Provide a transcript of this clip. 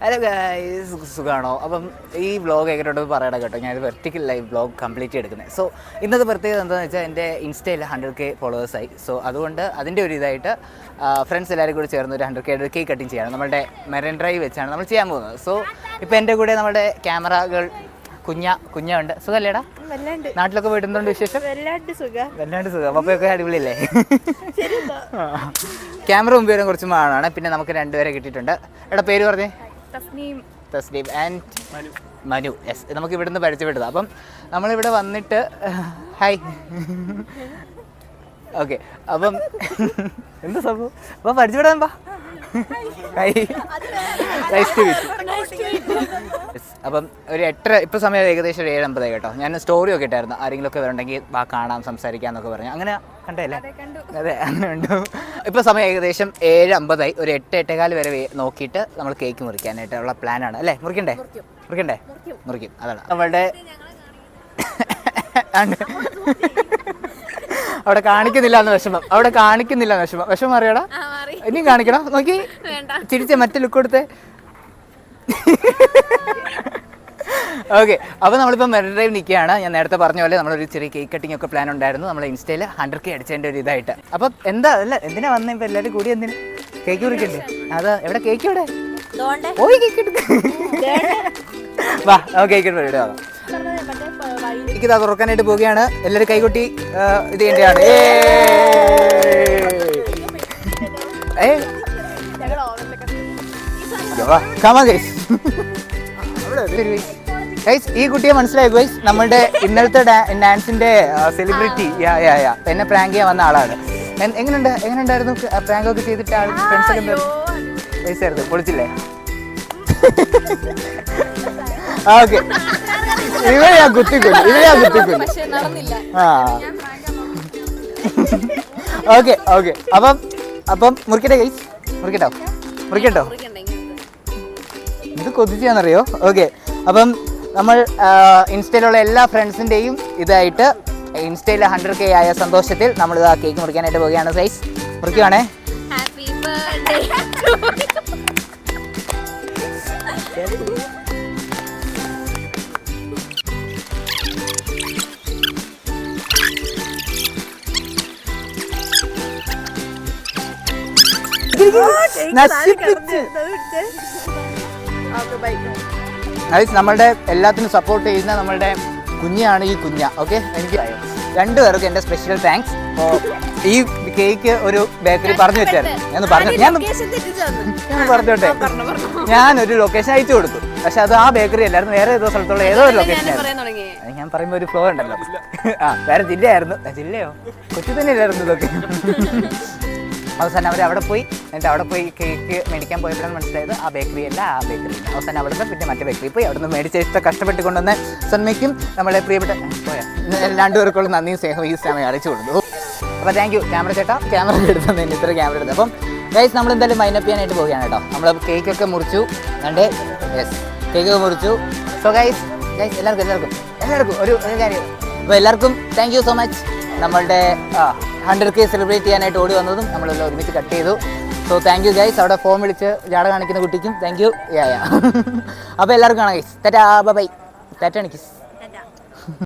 Hello guys സുഖമാണോ അപ്പം ഈ വ്ളോഗ് എങ്ങനെയുണ്ടെന്ന് പറയണം കേട്ടോ. ഞാൻ വെർട്ടിക്കൽ ലൈവ് വ്ളോഗ് കംപ്ലീറ്റ് എടുക്കുന്നത് സോ ഇന്നത്തെ പ്രത്യേകത എന്താണെന്ന് വെച്ചാൽ എന്റെ ഇൻസ്റ്റയിൽ ഹൺഡ്രഡ് കെ ഫോളോവേഴ്സായി സോ അതുകൊണ്ട് അതിന്റെ ഒരു ഇതായിട്ട് ഫ്രണ്ട്സ് എല്ലാവരും കൂടി ചേർന്ന് ഒരു ഹൺഡ്രഡ് കെ കേക്ക് കട്ടിങ് ചെയ്യണം. നമ്മുടെ മെറൻ ഡ്രൈവ് വെച്ചാണ് നമ്മൾ ചെയ്യാൻ പോകുന്നത്. സോ ഇപ്പോൾ എന്റെ കൂടെ നമ്മുടെ ക്യാമറകൾ കുഞ്ഞ കുഞ്ഞ ഉണ്ട് സുഖല്ലേടാ നാട്ടിലൊക്കെ പോയിട്ട് വിശേഷം? വല്ലാണ്ട് സുഖ. വല്ലാണ്ട് സുഖം. പപ്പയൊക്കെ അടിപൊളിയല്ലേ? ക്യാമറ മുമ്പ് വരും കുറച്ച് മാണാണ് പിന്നെ നമുക്ക് രണ്ടുപേരെ കിട്ടിയിട്ടുണ്ട്. എടാ പേര് പറഞ്ഞേ. തസ്നീം. തസ്ലീം ആൻഡ് മനു. യെസ് നമുക്ക് ഇവിടുന്ന് പരിചയപ്പെട്ടത് അപ്പം നമ്മളിവിടെ വന്നിട്ട് ഹായ് ഓക്കെ അപ്പം എന്താ സംഭവം? അപ്പം പരിചയപ്പെടാൻ പാ അപ്പം ഒരു എട്ടര ഇപ്പം സമയം ഏകദേശം ഒരു ഏഴമ്പതായി കേട്ടോ. ഞാൻ സ്റ്റോറി ഒക്കെ ഇട്ടായിരുന്നു. ആരെങ്കിലും ഒക്കെ വരണ്ടെങ്കിൽ വാ കാണാം സംസാരിക്കാം എന്നൊക്കെ പറഞ്ഞു. അങ്ങനെ കണ്ടല്ലേ അതെ അങ്ങനെ ഉണ്ട് ഇപ്പോൾ സമയം ഏകദേശം ഏഴ് അമ്പതായി ഒരു എട്ട് എട്ടേകാൽ വരെ നോക്കിയിട്ട് നമ്മൾ കേക്ക് മുറിക്കാനായിട്ടുള്ള പ്ലാനാണ് അല്ലേ? മുറിക്കണ്ടേ? മുറിക്കണ്ടേ? മുറിക്കും. അതാണ്. നമ്മളുടെ. അവിടെ കാണിക്കുന്നില്ല എന്ന് വിഷമം. അവിടെ കാണിക്കുന്നില്ല എന്ന് വിഷമം. വിഷമം അറിയടാ? ഇനിയും കാണിക്കണം. നോക്കി. ചിരിച്ച മറ്റേ ലുക്ക് കൊടുത്തേ. ഓക്കെ അപ്പോൾ നമ്മളിപ്പോൾ മെറിൻ ഡ്രൈവ് നിൽക്കുകയാണ്. ഞാൻ നേരത്തെ പറഞ്ഞ പോലെ നമ്മളൊരു ചെറിയ കേക്ക് കട്ടിംഗ് ഒക്കെ പ്ലാൻ ഉണ്ടായിരുന്നു. നമ്മൾ ഇൻസ്റ്റയിൽ ഹൺഡ്രഡ് കെ അടിച്ചതിന്റെ ഒരു ഇതായിട്ട്. അപ്പോൾ എന്താ? അല്ല എന്തിനാ വന്നേ? ഇപ്പോൾ എല്ലാവരും കൂടി എന്തിന് കേക്ക് കുറിക്കണ്ടേ? അതാ എവിടെ? കേക്ക് ഇവിടെ ഓയ് കേക്ക് എടുക്ക. വാ കേക്ക് ഇവിടെ വാ തുറക്കാനായിട്ട് പോവുകയാണ്. എല്ലാവരും കൈകൊട്ടി ഇത് ചെയ്യേണ്ടതാണ്. ഏ കമാ ഗൈസ് ഗൈസ് ഈ കുട്ടിയെ മനസ്സിലായി ഗൈസ് നമ്മുടെ ഇന്നലത്തെ ഡാൻസിന്റെ സെലിബ്രിറ്റി യാ യാ യാ എന്നെ പ്രാങ്ക് ചെയ്യാൻ വന്ന ആളാണ്. എങ്ങനെയുണ്ട്? എങ്ങനെയുണ്ടായിരുന്നു? പ്രാങ്ക് ഒക്കെ ചെയ്തിട്ട് ആൾ ഫ്രണ്ട്സ് ഒക്കെ ഗൈസ് ആയിരുന്നു. പൊളിച്ചില്ലേ? ഓക്കെ ഇവരെ ഞാൻ കുത്തിക്കൊല്ലു ഇവരെ ഞാൻ കുത്തിക്കൊല്ലു ആ. ഓക്കെ ഓക്കെ അപ്പം അപ്പം മുറിക്കട്ടെ ഗൈസ് മുറിക്കട്ടോ മുറിക്കട്ടോ ഇത് കൊതിച്ചാന്നറിയോ? ഓക്കെ അപ്പം നമ്മൾ ഇൻസ്റ്റയിലുള്ള എല്ലാ ഫ്രണ്ട്സിന്റെയും ഇതായിട്ട് ഇൻസ്റ്റയിൽ ഹൺഡ്രഡ് കെ ആയ സന്തോഷത്തിൽ നമ്മൾ ആ കേക്ക് മുറിക്കാനായിട്ട് പോവുകയാണ് സൈസ് മുറിക്കുവാണേ. ഹാപ്പി ബർത്ത്ഡേ നശിപ്പിച്ച്. ഗൈസ് നമ്മളുടെ എല്ലാത്തിനും സപ്പോർട്ട് ചെയ്യുന്ന നമ്മളുടെ കുഞ്ഞാണ് ഈ കുഞ്ഞ ഓക്കെ എനിക്ക് രണ്ടുപേർക്കും എന്റെ സ്പെഷ്യൽ താങ്ക്സ് ഈ കേക്ക് ഒരു ബേക്കറി പറഞ്ഞു വെച്ചായിരുന്നു. ഞാൻ പറഞ്ഞു ഞാൻ ഞാൻ പറഞ്ഞോട്ടെ. ഞാൻ ഒരു ലൊക്കേഷൻ അയച്ചു കൊടുത്തു. പക്ഷെ അത് ആ ബേക്കറി അല്ലായിരുന്നു. വേറെ ഏതോ സ്ഥലത്തുള്ള ഏതോ ഒരു ലൊക്കേഷൻ ആയിരുന്നു. ഞാൻ പറയുമ്പോൾ ഒരു ഫ്ലോ ഉണ്ടല്ലോ. ആ വേറെ ജില്ലയായിരുന്നു. ജില്ലയോ? കൊച്ചു തന്നെ അല്ലായിരുന്നു ഇതൊക്കെ. അവസാനം അവർ അവിടെ പോയി. എന്നിട്ട് അവിടെ പോയി കേക്ക് മേടിക്കാൻ പോയപ്പോഴാണ് മനസ്സിലായത് ആ ബേക്കറി അല്ല ആ ബേക്കറി അവസാനം അവിടെ നിന്ന് പിന്നെ മറ്റേ ബേക്കറി പോയി. അവിടെ നിന്ന് മേടിച്ച ഇഷ്ടം കഷ്ടപ്പെട്ട് കൊണ്ടുവന്ന സന്മയ്ക്കും നമ്മളെ പ്രിയപ്പെട്ട രണ്ടു രണ്ടുപേർക്കുള്ള നന്ദിയും സ്നേഹവും ഈ സമയം അറിയിച്ചു കൊടുത്തു. അപ്പോൾ താങ്ക് യു ക്യാമറ ചേട്ടാ ക്യാമറ എടുത്തതിന് ഇത്ര ക്യാമറ എടുത്തത് അപ്പം ഗൈസ് നമ്മൾ എന്തായാലും മൈനപ്പ് ചെയ്യാനായിട്ട് പോവുകയാണ് കേട്ടോ. നമ്മൾ കേക്കൊക്കെ മുറിച്ചു. കണ്ട്? യെസ് കേക്കൊക്കെ മുറിച്ചു. സോ ഗൈസ് ഗൈസ് എല്ലാവർക്കും എല്ലാവർക്കും എല്ലാവർക്കും ഒരു കാര്യം. അപ്പോൾ എല്ലാവർക്കും താങ്ക് യു സോ മച്ച് നമ്മളുടെ ഹൺഡ്രഡ് കെ സെലിബ്രേറ്റ് ചെയ്യാനായിട്ട് ഓടി വന്നതും നമ്മളെല്ലാം ഒരുമിച്ച് കട്ട് ചെയ്തു. സോ താങ്ക് യു ഗൈസ് അവിടെ ഫോം വിളിച്ച് ജാട കാണിക്കുന്ന കുട്ടിക്കും താങ്ക് യു യാ അപ്പോൾ എല്ലാവർക്കും കാണാം ഗൈസ് തെറ്റാ ബൈ തെറ്റാണ് കിസ്